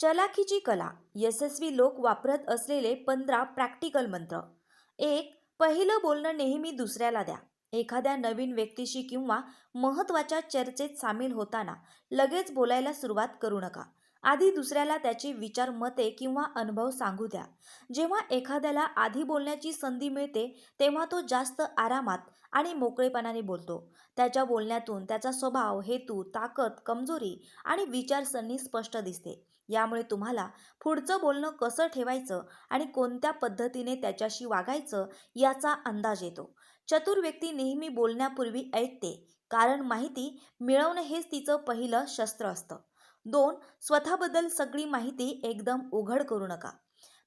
चलाखीची कला यशस्वी लोक वापरत असलेले पंधरा प्रॅक्टिकल मंत्र. एक पहिलं बोलणं नेहमी दुसऱ्याला द्या. एखाद्या नवीन व्यक्तीशी किंवा महत्त्वाच्या चर्चेत सामील होताना लगेच बोलायला सुरुवात करू नका. आधी दुसऱ्याला त्याचे विचार मते किंवा अनुभव सांगू द्या. जेव्हा एखाद्याला आधी बोलण्याची संधी मिळते तेव्हा तो जास्त आरामात आणि मोकळेपणाने बोलतो. त्याच्या बोलण्यातून त्याचा स्वभाव हेतू ताकद कमजोरी आणि विचारसरणी स्पष्ट दिसते. यामुळे तुम्हाला पुढचं बोलणं कसं ठेवायचं आणि कोणत्या पद्धतीने त्याच्याशी वागायचं याचा अंदाज येतो. चतुर व्यक्ती नेहमी बोलण्यापूर्वी ऐकते कारण माहिती मिळवणं हेच तिचं पहिलं शस्त्र असतं. दोन स्वतःबद्दल सगळी माहिती एकदम उघड करू नका.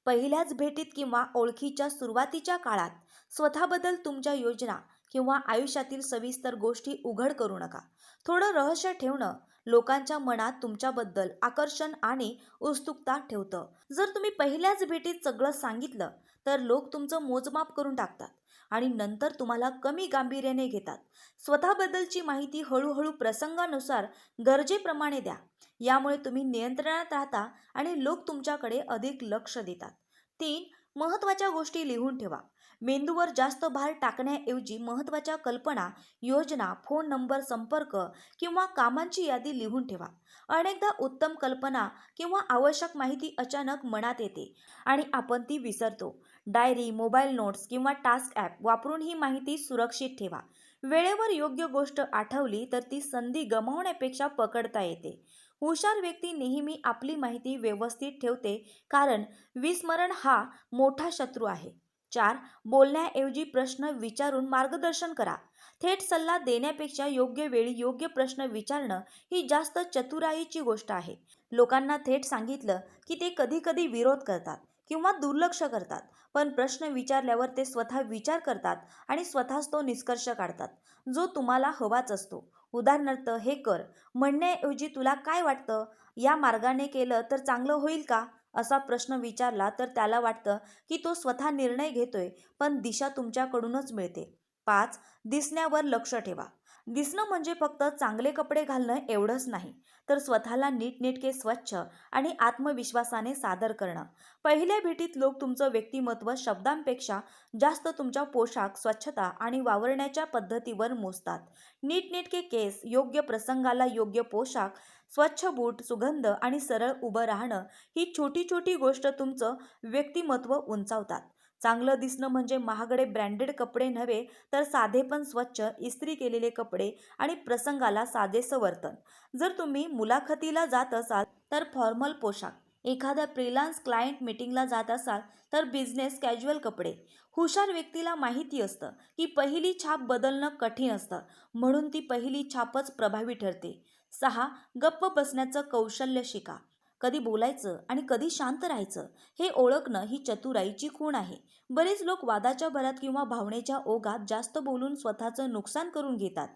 पहिल्याच भेटीत किंवा ओळखीच्या सुरुवातीच्या काळात स्वतःबद्दल तुमच्या योजना किंवा आयुष्यातील सविस्तर गोष्टी उघड करू नका. थोडं रहस्य ठेवणं लोकांच्या मनात तुमच्याबद्दल आकर्षण आणि उत्सुकता ठेवतं. जर तुम्ही पहिल्याच भेटीत सगळं सांगितलं तर लोक तुमचं मोजमाप करून टाकतात आणि नंतर तुम्हाला कमी गांभीर्याने घेतात. स्वतःबद्दलची माहिती हळूहळू प्रसंगानुसार गरजेप्रमाणे द्या. यामुळे तुम्ही नियंत्रणात राहता आणि लोक तुमच्याकडे अधिक लक्ष देतात. तीन महत्त्वाच्या गोष्टी लिहून ठेवा. मेंदूवर जास्त भार टाकण्याऐवजी महत्त्वाच्या कल्पना योजना फोन नंबर संपर्क किंवा कामांची यादी लिहून ठेवा. अनेकदा उत्तम कल्पना किंवा आवश्यक माहिती अचानक मनात येते आणि आपण ती विसरतो. डायरी मोबाईल नोट्स किंवा टास्क ॲप वापरून ही माहिती सुरक्षित ठेवा. वेळेवर योग्य गोष्ट आठवली तर ती संधी गमावण्यापेक्षा पकडता येते. हुशार व्यक्ती नेहमी आपली माहिती व्यवस्थित ठेवते कारण विस्मरण हा मोठा शत्रू आहे. चार बोलण्याऐवजी प्रश्न विचारून मार्गदर्शन करा. थेट सल्ला देण्यापेक्षा योग्य वेळी योग्य प्रश्न विचारणं ही जास्त चतुराईची गोष्ट आहे. लोकांना थेट सांगितलं की ते कधीकधी विरोध करतात किंवा दुर्लक्ष करतात पण प्रश्न विचारल्यावर ते स्वतः विचार करतात आणि स्वतःच तो निष्कर्ष काढतात. जो तुम्हाला हवाच असतो. उदाहरणार्थ हे कर. म्हणण्याऐवजी तुला काय वाटतं? या मार्गाने केलं तर चांगलं होईल का? असा प्रश्न विचारला तर त्याला वाटतं की तो स्वतः निर्णय घेतोय पण दिशा तुमच्याकडूनच मिळते. पाच दिसण्यावर लक्ष ठेवा. दिसणं म्हणजे फक्त चांगले कपडे घालणं एवढंच नाही तर स्वतःला नीटनेटके स्वच्छ आणि आत्मविश्वासाने सादर करणं. पहिल्या भेटीत लोक तुमचं व्यक्तिमत्व शब्दांपेक्षा जास्त तुमच्या पोशाख स्वच्छता आणि वावरण्याच्या पद्धतीवर मोजतात. नीटनेटके केस योग्य प्रसंगाला योग्य पोशाख स्वच्छ बूट सुगंध आणि सरळ उभं राहणं ही छोटी छोटी गोष्ट तुमचं व्यक्तिमत्व उंचावतात. चांगलं दिसणं म्हणजे महागडे ब्रँडेड कपडे नव्हे तर साधे पण स्वच्छ इस्त्री केलेले कपडे आणि प्रसंगाला साधेसं वर्तन जर तुम्ही मुलाखतीला जात असाल तर फॉर्मल पोशाख. एखाद्या फ्रीलान्स क्लायंट मीटिंगला जात असाल तर बिझनेस कॅज्युअल कपडे. हुशार व्यक्तीला माहिती असतं की पहिली छाप बदलणं कठीण असतं म्हणून ती पहिली छापच प्रभावी ठरते. सहा गप्प बसण्याचं कौशल्य शिका. कधी बोलायचं आणि कधी शांत राहायचं हे ओळखणं ही चतुराईची खूण आहे. बरेच लोक वादाच्या भरात किंवा भावनेच्या ओघात जास्त बोलून स्वतःचं नुकसान करून घेतात.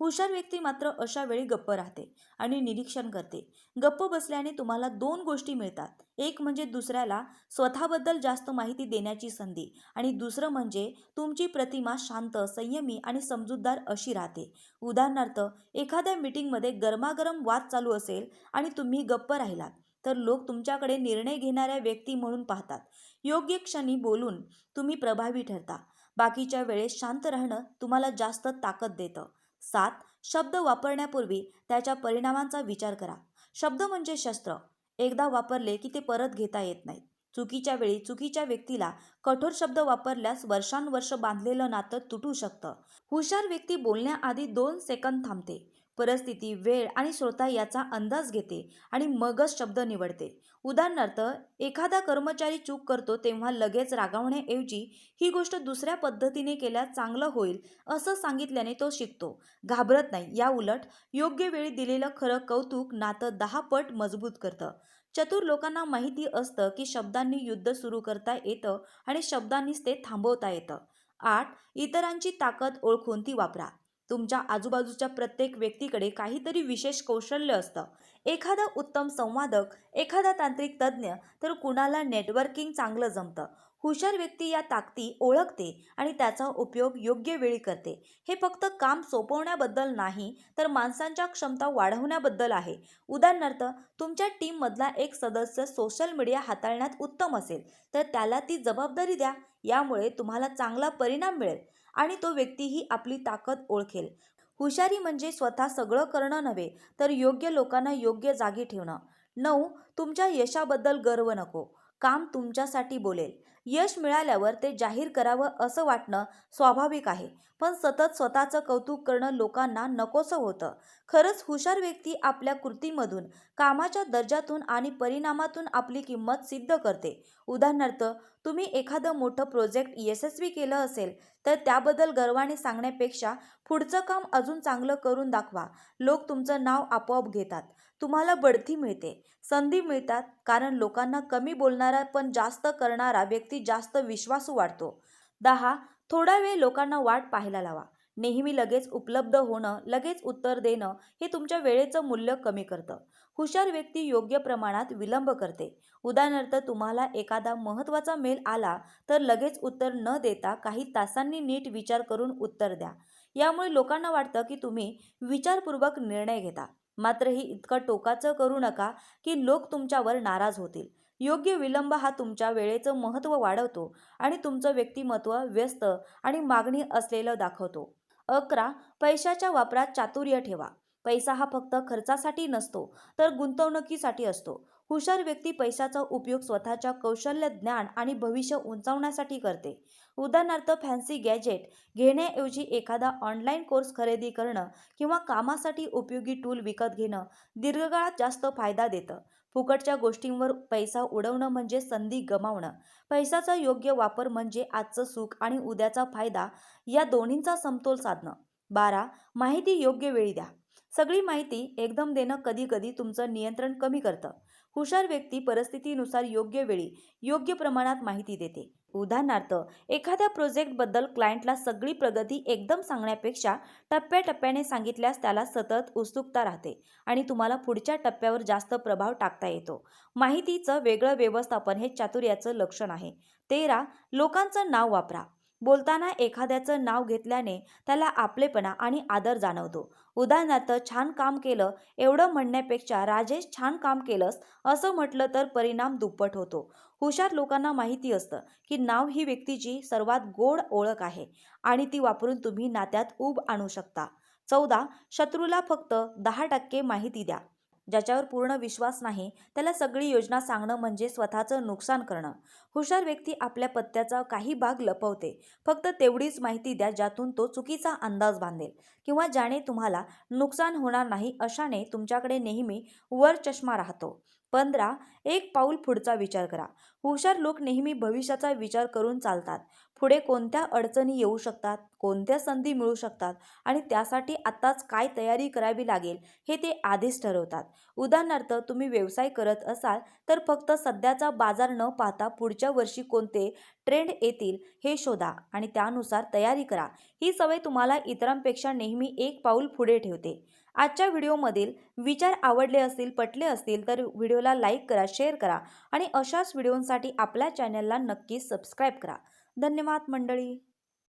हुशार व्यक्ती मात्र अशा वेळी गप्प राहते आणि निरीक्षण करते. गप्प बसल्याने तुम्हाला दोन गोष्टी मिळतात. एक म्हणजे दुसऱ्याला स्वतःबद्दल जास्त माहिती देण्याची संधी आणि दुसरं म्हणजे तुमची प्रतिमा शांत संयमी आणि समजूतदार अशी राहते. उदाहरणार्थ एखाद्या मीटिंगमध्ये गरमागरम वाद चालू असेल आणि तुम्ही गप्प राहिलात. तर लोक तुमच्याकडे निर्णय घेणाऱ्या व्यक्ती म्हणून पाहतात. योग्य क्षणी बोलून तुम्ही प्रभावी ठरता. बाकीच्या वेळेस शांत राहणं तुम्हाला जास्त ताकद देतं. सात शब्द वापरण्यापूर्वी त्याच्या परिणामांचा विचार करा. शब्द म्हणजे शस्त्र. एकदा वापरले की ते परत घेता येत नाहीत चुकीच्या वेळी चुकीच्या व्यक्तीला कठोर शब्द वापरल्यास वर्षानुवर्ष बांधलेलं नातं तुटू शकतं. हुशार व्यक्ती बोलण्याआधी दोन सेकंद थांबते. परिस्थिती वेळ आणि श्रोता याचा अंदाज घेते आणि मगच शब्द निवडते. उदाहरणार्थ एखादा कर्मचारी चूक करतो तेव्हा लगेच रागावण्याऐवजी ही गोष्ट दुसऱ्या पद्धतीने केल्यास चांगलं होईल असं सांगितल्याने तो शिकतो. घाबरत नाही या उलट योग्य वेळी दिलेलं खरं कौतुक नातं दहा पट मजबूत करतं. चतुर लोकांना माहिती असतं की शब्दांनी युद्ध सुरू करता येतं आणि शब्दांनीच ते थांबवता येतं. आठ इतरांची ताकद ओळखून ती वापरा. तुमच्या आजूबाजूच्या प्रत्येक व्यक्तीकडे काहीतरी विशेष कौशल्य असतं. एखादा उत्तम संवादक एखादा तांत्रिक तज्ज्ञ तर कुणाला नेटवर्किंग चांगलं जमतं? हुशार व्यक्ती या ताकदी ओळखते आणि त्याचा उपयोग योग्य वेळी करते. हे फक्त काम सोपवण्याबद्दल नाही तर माणसांच्या क्षमता वाढवण्याबद्दल आहे. उदाहरणार्थ तुमच्या टीममधला एक सदस्य सोशल मीडिया हाताळण्यात उत्तम असेल तर त्याला ती जबाबदारी द्या. यामुळे तुम्हाला चांगला परिणाम मिळेल आणि तो व्यक्तीही आपली ताकद ओळखेल. हुशारी म्हणजे स्वतः सगळं करणं नव्हे तर योग्य लोकांना योग्य जागी ठेवणं. नऊ तुमच्या यशाबद्दल गर्व नको. काम तुमच्यासाठी बोलेल. यश मिळाल्यावर ते जाहीर करावं असं वाटणं स्वाभाविक आहे पण सतत स्वतःचं कौतुक करणं लोकांना नकोसं होतं. खरंच हुशार व्यक्ती आपल्या कृतीमधून कामाच्या दर्जातून आणि परिणामातून आपली किंमत सिद्ध करते. उदाहरणार्थ तुम्ही एखादं मोठं प्रोजेक्ट यशस्वी केलं असेल तर त्याबद्दल गर्वाने सांगण्यापेक्षा पुढचं काम अजून चांगलं करून दाखवा. लोक तुमचं नाव आपोआप घेतात. तुम्हाला बढती मिळते. संधी मिळतात कारण लोकांना कमी बोलणारा पण जास्त करणारा व्यक्ती जास्त विश्वासू वाटतो दहा थोडा वेळ लोकांना वाट पाहायला लावा. नेहमी लगेच उपलब्ध होणं लगेच उत्तर देणं हे तुमच्या वेळेचं मूल्य कमी करतं. हुशार व्यक्ती योग्य प्रमाणात विलंब करते. उदाहरणार्थ तुम्हाला एखादा महत्त्वाचा मेल आला तर लगेच उत्तर न देता काही तासांनी नीट विचार करून उत्तर द्या. यामुळे लोकांना वाटतं की तुम्ही विचारपूर्वक निर्णय घेता. मात्र ही इतकं टोकाचं करू नका की लोक तुमच्यावर नाराज होतील. योग्य विलंब हा तुमच्या वेळेचं महत्त्व वाढवतो आणि तुमचं व्यक्तिमत्व व्यस्त आणि मागणी असलेलं दाखवतो. अकरा पैशाच्या वापरात चातुर्य ठेवा. पैसा हा फक्त खर्चासाठी नसतो तर गुंतवणुकीसाठी असतो. हुशार व्यक्ती पैशाचा उपयोग स्वतःच्या कौशल्य ज्ञान आणि भविष्य उंचावण्यासाठी करते. उदाहरणार्थ फॅन्सी गॅजेट घेण्याऐवजी एखादा ऑनलाईन कोर्स खरेदी करणं किंवा कामासाठी उपयोगी टूल विकत घेणं दीर्घकाळात जास्त फायदा देतं. फुकटच्या गोष्टींवर पैसा उडवणं म्हणजे संधी गमावणं. पैशाचा योग्य वापर म्हणजे आजचं सुख आणि उद्याचा फायदा या दोन्हींचा समतोल साधणं. बारा माहिती योग्य वेळी द्या. सगळी माहिती एकदम देणं कधी कधी तुमचं नियंत्रण कमी करतं. हुशार व्यक्ती परिस्थितीनुसार योग्य वेळी योग्य प्रमाणात माहिती देते. उदाहरणार्थ एखाद्या प्रोजेक्टबद्दल क्लायंटला सगळी प्रगती एकदम सांगण्यापेक्षा टप्प्याटप्प्याने सांगितल्यास त्याला सतत उत्सुकता राहते आणि तुम्हाला पुढच्या टप्प्यावर जास्त प्रभाव टाकता येतो. माहितीचं वेगळं व्यवस्थापन हे चातुर्याचं लक्षण आहे. तेरा लोकांचं नाव वापरा. बोलताना एखाद्याचं नाव घेतल्याने त्याला आपलेपणा आणि आदर जाणवतो. उदाहरणार्थ छान काम केलं एवढं म्हणण्यापेक्षा राजेश छान काम केलंस असं म्हटलं तर परिणाम दुप्पट होतो. हुशार लोकांना माहिती असतं की नाव ही व्यक्तीची सर्वात गोड ओळख आहे आणि ती वापरून तुम्ही नात्यात ऊब आणू शकता. चौदा शत्रूला फक्त दहा टक्के माहिती द्या. ज्याच्यावर पूर्ण विश्वास नाही त्याला सगळी योजना सांगणं म्हणजे स्वतःचं नुकसान करणं. हुशार व्यक्ती आपल्या पत्त्याचा काही भाग लपवते. फक्त तेवढीच माहिती द्या ज्यातून तो चुकीचा अंदाज बांधेल. किंवा ज्याने तुम्हाला नुकसान होणार नाही अशाने तुमच्याकडे नेहमी वर चष्मा राहतो. पंधरा एक पाऊल पुढचा विचार करा. हुशार लोक नेहमी भविष्याचा विचार करून चालतात. पुढे कोणत्या अडचणी येऊ शकतात कोणत्या संधी मिळू शकतात आणि त्यासाठी आत्ताच काय तयारी करावी लागेल हे ते आधीच ठरवतात. उदाहरणार्थ तुम्ही व्यवसाय करत असाल तर फक्त सध्याचा बाजार न पाहता पुढच्या वर्षी कोणते ट्रेंड येतील हे शोधा आणि त्यानुसार तयारी करा. ही सवय तुम्हाला इतरांपेक्षा नेहमी एक पाऊल पुढे ठेवते. आजच्या व्हिडिओमधील विचार आवडले असतील पटले असतील तर व्हिडिओला लाईक करा शेअर करा आणि अशाच व्हिडिओंसाठी आपल्या चॅनलला नक्की सबस्क्राईब करा. धन्यवाद मंडळी.